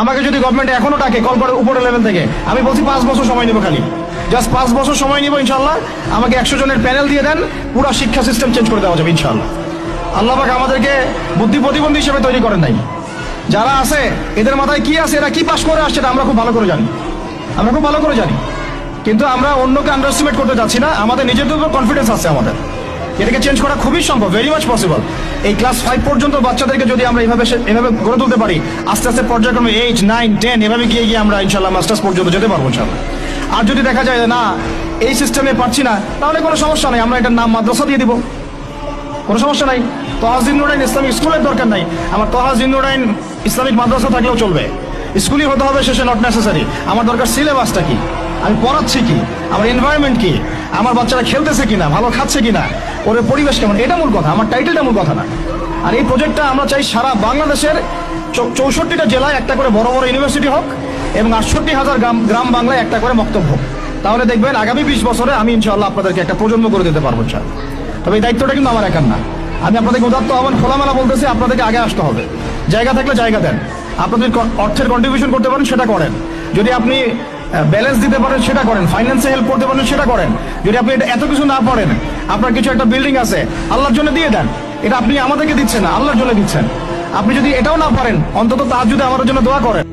আমাকে যদি গভর্নমেন্ট এখনও ডাকে কল করে উপরের লেভেল থেকে, আমি বলছি পাঁচ বছর সময় নিব খালি। জাস্ট পাঁচ বছর সময় নিব ইনশাল্লাহ আমাকে একশো জনের প্যানেল দিয়ে দেন, পুরো শিক্ষা সিস্টেম চেঞ্জ করে দেওয়া যাবে ইনশাল্লাহ আল্লাহ পাক আমাদেরকে বুদ্ধি প্রতিবন্ধী হিসেবে তৈরি করেন নাই। যারা আছে, এদের মাথায় কি আছে, এরা কি পাশ করে আসছে আমরা খুব ভালো করে জানি। আমরা খুব ভালো করে জানি। কিন্তু আমরা অন্যকে আন্ডারস্টিমেট করতে যাচ্ছি না, আমাদের নিজেদের উপর কনফিডেন্স আছে আমাদের। এটাকে চেঞ্জ করা খুবই সম্ভব ভেরি মাচ পসিবল এই ক্লাস ফাইভ পর্যন্ত বাচ্চাদেরকে যদি আমরা এভাবে এভাবে গড়ে তুলতে পারি, আস্তে আস্তে পর্যায়ক্রমে এইট নাইন টেন এভাবে গিয়ে গিয়ে আমরা ইনশাল্লাহ মাস্টার্স পর্যন্ত যেতে পারব আর যদি দেখা যায় না, এই সিস্টেমে পারছি না, তাহলে কোনো সমস্যা নেই, আমরা এটার নাম মাদ্রাসা দিয়ে দিব। কোনো সমস্যা নাই। তহাজিন নুরাইন ইসলামিক স্কুলের দরকার নাই। আমার তহাজিন নুরাইন ইসলামিক মাদ্রাসা থাকলেও চলবে। স্কুলই হতে হবে, শেষে নট নেসেসারি আমার দরকার সিলেবাসটা কি? আমি পড়াচ্ছি কি? আমার এনভায়রনমেন্ট কি? আমার বাচ্চারা খেলতেছে কিনা, ভালো খাচ্ছে কিনা ওর পরিবেশ কেমন? এটা মূল কথা, আমার টাইটেলটা মূল কথা না। আর এই প্রজেক্টটা আমরা চাই সারা বাংলাদেশের চৌষট্টিটা জেলায় একটা করে বড় বড় ইউনিভার্সিটি হোক এবং আটষট্টি হাজার গ্রাম গ্রাম বাংলায় একটা করে মক্তব্য হোক। তাহলে দেখবেন আগামী বিশ বছরে আমি ইনশাল্লাহ আপনাদেরকে একটা প্রজন্ম করে দিতে পারব স্যার তবে এই দায়িত্বটা কিন্তু আমার একার না। আমি আপনাদেরকে উদাত্ত আহ্বান, খোলামেলা বলতেছি, আপনাদেরকে আগে আসতে হবে। জায়গা থাকলে জায়গা দেন। আপনাদের অর্থের কন্ট্রিবিউশন করতে পারেন, সেটা করেন। যদি আপনি ব্যালেন্স দিতে পারেন সেটা করেন ফাইন্যান্সে হেল্প করতে পারেন সেটা করেন। যদি আপনি এটা এত কিছু না পারেন আপনার কিছু একটা বিল্ডিং আছে, আল্লাহর জন্য দিয়ে দেন। এটা আপনি আমাদেরকে দিচ্ছেন আল্লাহর জন্য দিচ্ছেন। আপনি যদি এটাও না পারেন, অন্তত তার যদি আমার জন্য দোয়া করেন।